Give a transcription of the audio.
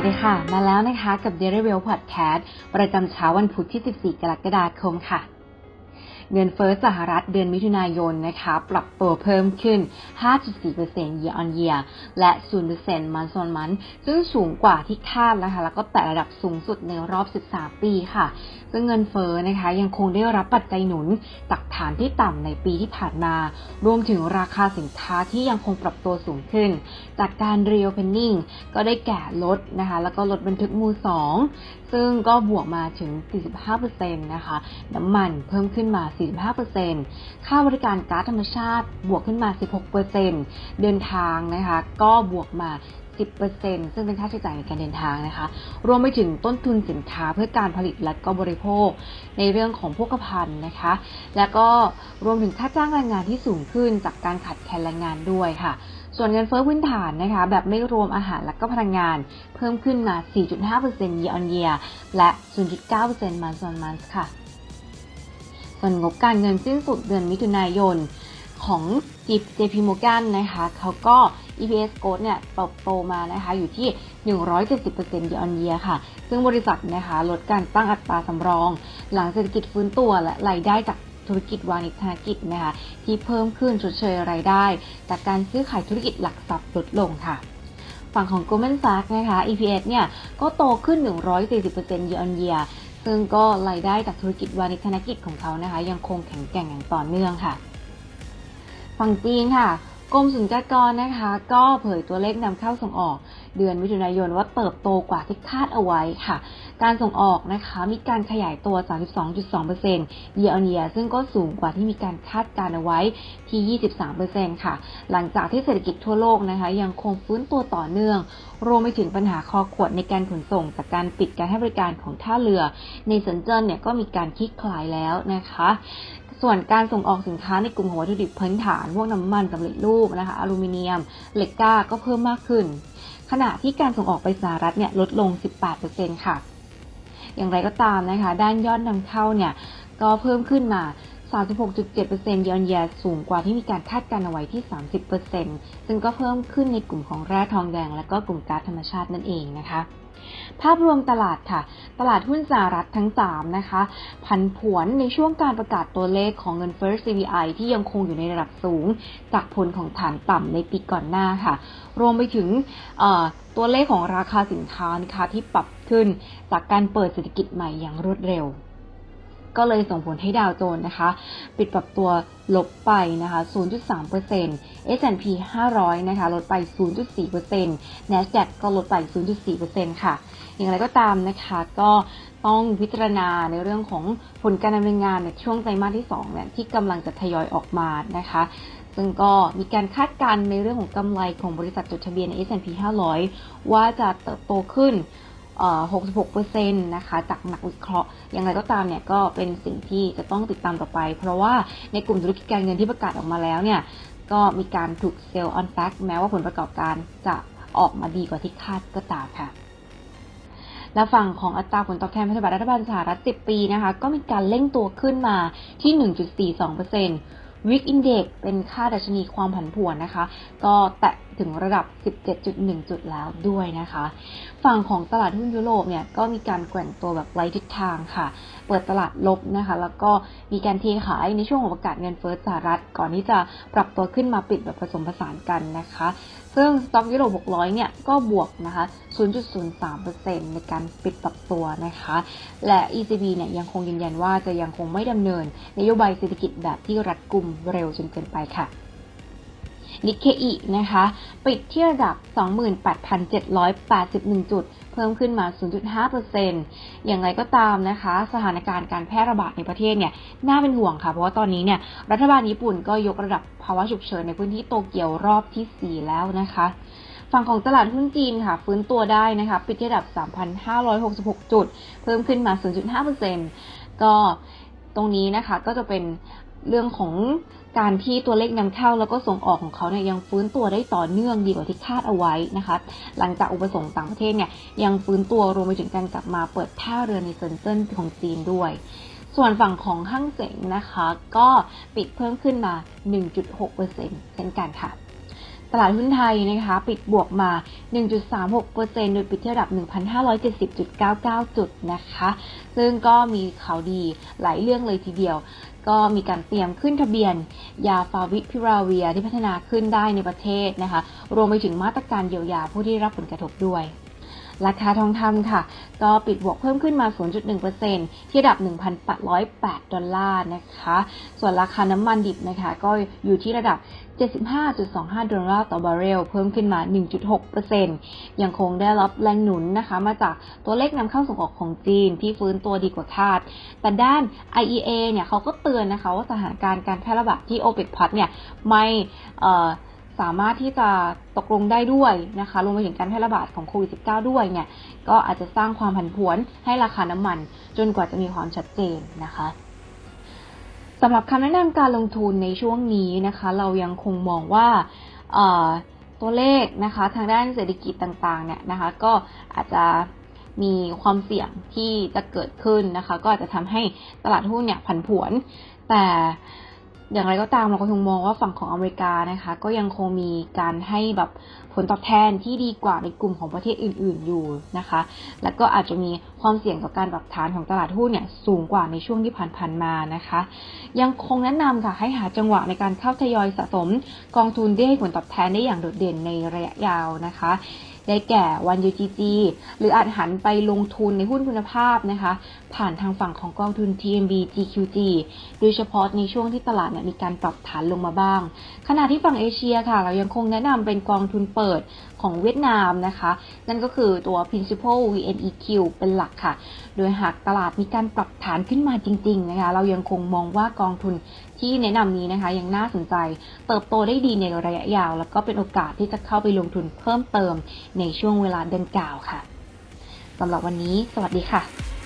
วัสดีค่ะ มาแล้วนะคะกับ Daily w e l l Podcast ประจำเช้าวันพุธที่ 14 กรกฎาคมค่ะ เงินเฟ้อสหรัฐเดือนมิถุนายนนะคะปรับตัวเพิ่มขึ้น 5.4% year on year และ 0% month on month ซึ่งสูงกว่าที่คาดนะคะ แล้วก็แตะระดับสูงสุดในรอบ 13 ปีค่ะ ซึ่งเงินเฟ้อนะคะยังคงได้รับปัจจัยหนุนจากฐานที่ต่ำในปีที่ผ่านมา รวมถึงราคาสินค้าที่ยังคงปรับตัวสูงขึ้น จากการ reopening ก็ได้แก่ลดนะคะ แล้วก็ลดบันทึกมือสองซึ่งก็บวกมาถึง 45%นะคะ น้ำมันเพิ่มขึ้นมา 45%ค่าบริการก๊าซธรรมชาติบวกขึ้นมา 16%เดินทางนะคะ ก็บวกมา 10%ซึ่งเป็นค่าใช้จ่ายในการเดินทางนะคะ รวมไปถึงต้นทุนสินค้าเพื่อการผลิตและก็บริโภค ในเรื่องของพวกภัณฑ์นะคะ แล้วก็รวมถึงค่าจ้างแรงงานที่สูงขึ้นจากการขาดแคลนแรงงานด้วยค่ะ ส่วนเงินเฟ้อพื้นฐานนะคะแบบไม่รวมอาหารและก็พลังงาน เพิ่มขึ้นมา 4.5% year on year และ 0.9% month on month ค่ะ ส่วนงบการเงินสิ้นสุดเดือนมิถุนายนของ JP Morgan นะคะเขาก็ EPS growth เนี่ยเติบโตมานะคะอยู่ที่ 170% year on year ค่ะ ซึ่งบริษัทนะคะลดการตั้งอัตราสำรอง หลังเศรษฐกิจฟื้นตัวและรายได้จาก ธุรกิจวานิชากิจนะคะที่เพิ่มขึ้นชดเชยรายได้ จากการซื้อขายธุรกิจหลักทรัพย์ลดลงค่ะฝั่งของ Goldman Sachs นะคะ EPS เนี่ยก็โตขึ้น 140% year on year ซึ่งก็รายได้จากธุรกิจวานิชธนกิจของเขานะคะ ยังคงแข็งแกร่งอย่างต่อเนื่องค่ะ ฝั่งจีนค่ะ กรมศุลกากรนะคะ ก็เผยตัวเลขนำเข้าส่งออก เดือนมิถุนายนว่าเติบโตกว่าที่คาดเอาไว้ค่ะ การส่งออกนะคะมีการขยายตัว 32.2% year on year ซึ่งก็สูงกว่าที่มีการคาดการเอาไว้ที่ 23%ค่ะ หลังจากที่เศรษฐกิจทั่วโลกนะคะ ยังคงฟื้นตัวต่อเนื่อง รวมไปถึงปัญหาคอขวดในการขนส่ง จากการปิดการให้บริการของท่าเรือ ในเซินเจิ้นเนี่ยก็มีการคลี่คลายแล้วนะคะ ส่วนการส่งออกสินค้าในกลุ่มของวัตถุดิบพื้นฐาน พวกน้ำมันสำเร็จรูปนะคะ อลูมิเนียม เหล็กกล้าก็เพิ่มมากขึ้น ขณะที่การส่งออกไปสหรัฐเนี่ยลดลง 18%ค่ะ อย่างไรก็ตามนะคะ ด้านยอดนำเข้าเนี่ยก็เพิ่มขึ้นมา 36.7%ยอนยาสูงกว่าที่มีการคาดการเอาไว้ที่ 30%ซึ่งก็เพิ่มขึ้นในกลุ่มของแร่ทองแดง และก็กลุ่มก๊าซธรรมชาตินั่นเองนะคะ ภาพรวมตลาดค่ะ ตลาดหุ้นสหรัฐทั้ง 3 นะคะ ผันผวนในช่วงการประกาศตัวเลขของเงินเฟ้อ CPI ที่ยังคงอยู่ในระดับสูง จากผลของฐานต่ำในปีก่อนหน้าค่ะ รวมไปถึงตัวเลขของราคาสินค้านะคะที่ปรับขึ้น จากการเปิดเศรษฐกิจใหม่อย่างรวดเร็ว ก็เลยส่งผลให้ดาวโจนส์นะคะ ปิดปรับตัวลบไปนะคะ 0.3% S&P 500 นะคะ ลดไป 0.4% NASDAQ ก็ลดไป 0.4%ค่ะ อย่างไรก็ตามนะคะ ก็ต้องพิจารณาในเรื่องของผลการดำเนินงานในช่วงไตรมาสที่2เนี่ยที่กำลังจะทยอยออกมานะคะซึ่งก็มีการคาดการณ์ในเรื่องของกำไรของบริษัทจดทะเบียน S&P 500 ว่าจะเติบโตขึ้น 66%นะคะจากนักวิเคราะห์อย่างไรก็ตามเนี่ยก็เป็นสิ่งที่จะต้องติดตามต่อไป เพราะว่าในกลุ่มธุรกิจการเงินที่ประกาศออกมาแล้วเนี่ยก็มีการถูกเซลล์ออนแฟกแม้ว่าผลประกอบการจะออกมาดีกว่าที่คาดก็ตามค่ะและฝั่งของอัตราผลตอบแทนพันธบัตรรัฐบาลสหรัฐ 10 ปีนะคะ ก็มีการเร่งตัวขึ้นมาที่ 1.42%วิกอินเด็กเป็นค่าดัชนีความผันผวนนะคะ ก็แตะ ถึงระดับ 17.1 จุดแล้วด้วยนะคะ ฝั่งของตลาดหุ้นยุโรปเนี่ยก็มีการแกว่งตัวแบบไร้ทิศทางค่ะ เปิดตลาดลบนะคะ แล้วก็มีการเทขายในช่วงของประกาศเงินเฟ้อสหรัฐ ก่อนที่จะปรับตัวขึ้นมาปิดแบบผสมผสานกันนะคะ ซึ่งสต็อกยุโรป 600 เนี่ยก็บวกนะคะ 0.03%ในการปิดปรับตัวนะคะ และ ECB เนี่ยยังคงยืนยันว่าจะยังคงไม่ดำเนิน นโยบายเศรษฐกิจแบบที่รัดกุมเร็วจนเกินไปค่ะ นิเคอินะคะ ปิดที่ระดับ 28,781 จุด เพิ่มขึ้นมา 0.5%อย่างไรก็ตามนะคะ สถานการณ์การแพร่ระบาดในประเทศเนี่ย น่าเป็นห่วงค่ะ เพราะว่าตอนนี้เนี่ย รัฐบาลญี่ปุ่นก็ยกระดับภาวะฉุกเฉินในพื้นที่โตเกียวรอบที่ 4 แล้วนะคะฝั่งของตลาดหุ้นจีนค่ะ ฟื้นตัวได้นะคะ ปิดที่ระดับ 3,566 จุด เพิ่มขึ้นมา 0.5%ก็ตรงนี้นะคะก็จะเป็นเรื่องของ การที่ตัวเลขนำเข้าแล้วก็ส่งออกของเขาเนี่ยยังฟื้นตัวได้ต่อเนื่องดีกว่าที่คาดเอาไว้นะคะ หลังจากอุปสงค์ต่างประเทศเนี่ยยังฟื้นตัวรวมไปถึงการกลับมาเปิดท่าเรือในเซินเจิ้นของจีนด้วยส่วนฝั่งของห้างเสงนะคะ ก็ปิดเพิ่มขึ้นมา 1.6%เช่นกันค่ะ ตลาดหุ้นไทยนะคะ ปิดบวกมา 1.36%โดยปิดที่ระดับ 1,570.99 จุดนะคะ ซึ่งก็มีข่าวดีหลายเรื่องเลยทีเดียว ก็มีการเตรียมขึ้นทะเบียน ยาฟาวิพิราเวียที่พัฒนาขึ้นได้ในประเทศนะคะ รวมไปถึงมาตรการเยียวยาผู้ที่ได้รับผลกระทบด้วย ราคาทองคำค่ะ ก็ปิดบวกเพิ่มขึ้นมา 0.1%ที่ระดับ 1,808 ดอลลาร์นะคะ ส่วนราคาน้ำมันดิบนะคะ ก็อยู่ที่ระดับ 75.25 ดอลลาร์ต่อบาร์เรล เพิ่มขึ้นมา 1.6%ยังคงได้รับแรงหนุนนะคะ มาจากตัวเลขนำเข้าส่งออกของจีนที่ฟื้นตัวดีกว่าคาด แต่ด้าน IEA เนี่ยเขาก็เตือนนะคะว่าสถานการณ์การแพร่ระบาดที่ OPEC Plus เนี่ยไม่เอ่อ สามารถที่จะตกลงได้ด้วยนะคะรวมไปถึงการแพร่ระบาดของโควิด -19 ด้วยเนี่ย ก็อาจจะสร้างความผันผวนให้ราคาน้ำมัน จนกว่าจะมีความชัดเจนนะคะสำหรับคำแนะนำการลงทุนในช่วงนี้นะคะ เรายังคงมองว่าตัวเลขนะคะทางด้านเศรษฐกิจต่างๆเนี่ยนะคะ ก็อาจจะมีความเสี่ยงที่จะเกิดขึ้นนะคะ ก็อาจจะทำให้ตลาดหุ้นเนี่ยผันผวน แต่ อย่างไรก็ตามเราก็คงมองว่าฝั่งของอเมริกานะคะ ก็ยังคงมีการให้แบบผลตอบแทนที่ดีกว่าในกลุ่มของประเทศอื่น ๆอยู่นะคะ แล้วก็อาจจะมีความเสี่ยงต่อการปรับฐานของตลาดหุ้นเนี่ยสูงกว่าในช่วงที่ผ่านๆมานะคะ ยังคงแนะนำค่ะให้หาจังหวะในการเข้าทยอยสะสมกองทุนที่ให้ผลตอบแทนได้อย่างโดดเด่นในระยะยาวนะคะ ได้แก่วัน UGG หรืออาจหันไปลงทุนในหุ้นคุณภาพนะคะ ผ่านทางฝั่งของกองทุน TMB GQG โดยเฉพาะในช่วงที่ตลาดเนี่ยมีการปรับฐานลงมาบ้าง ขณะที่ฝั่งเอเชียค่ะ เรายังคงแนะนำเป็นกองทุนเปิดของเวียดนามนะคะ นั่นก็คือตัว Principal VNEQ เป็นหลักค่ะ โดยหากตลาดมีการปรับฐานขึ้นมาจริง ๆ นะคะ เรายังคงมองว่ากองทุนที่แนะนำนี้นะคะ ยังน่าสนใจ เติบโตได้ดีในระยะยาว แล้วก็เป็นโอกาสที่จะเข้าไปลงทุนเพิ่มเติมในช่วงเวลาดังกล่าวค่ะสำหรับวันนี้ สวัสดีค่ะ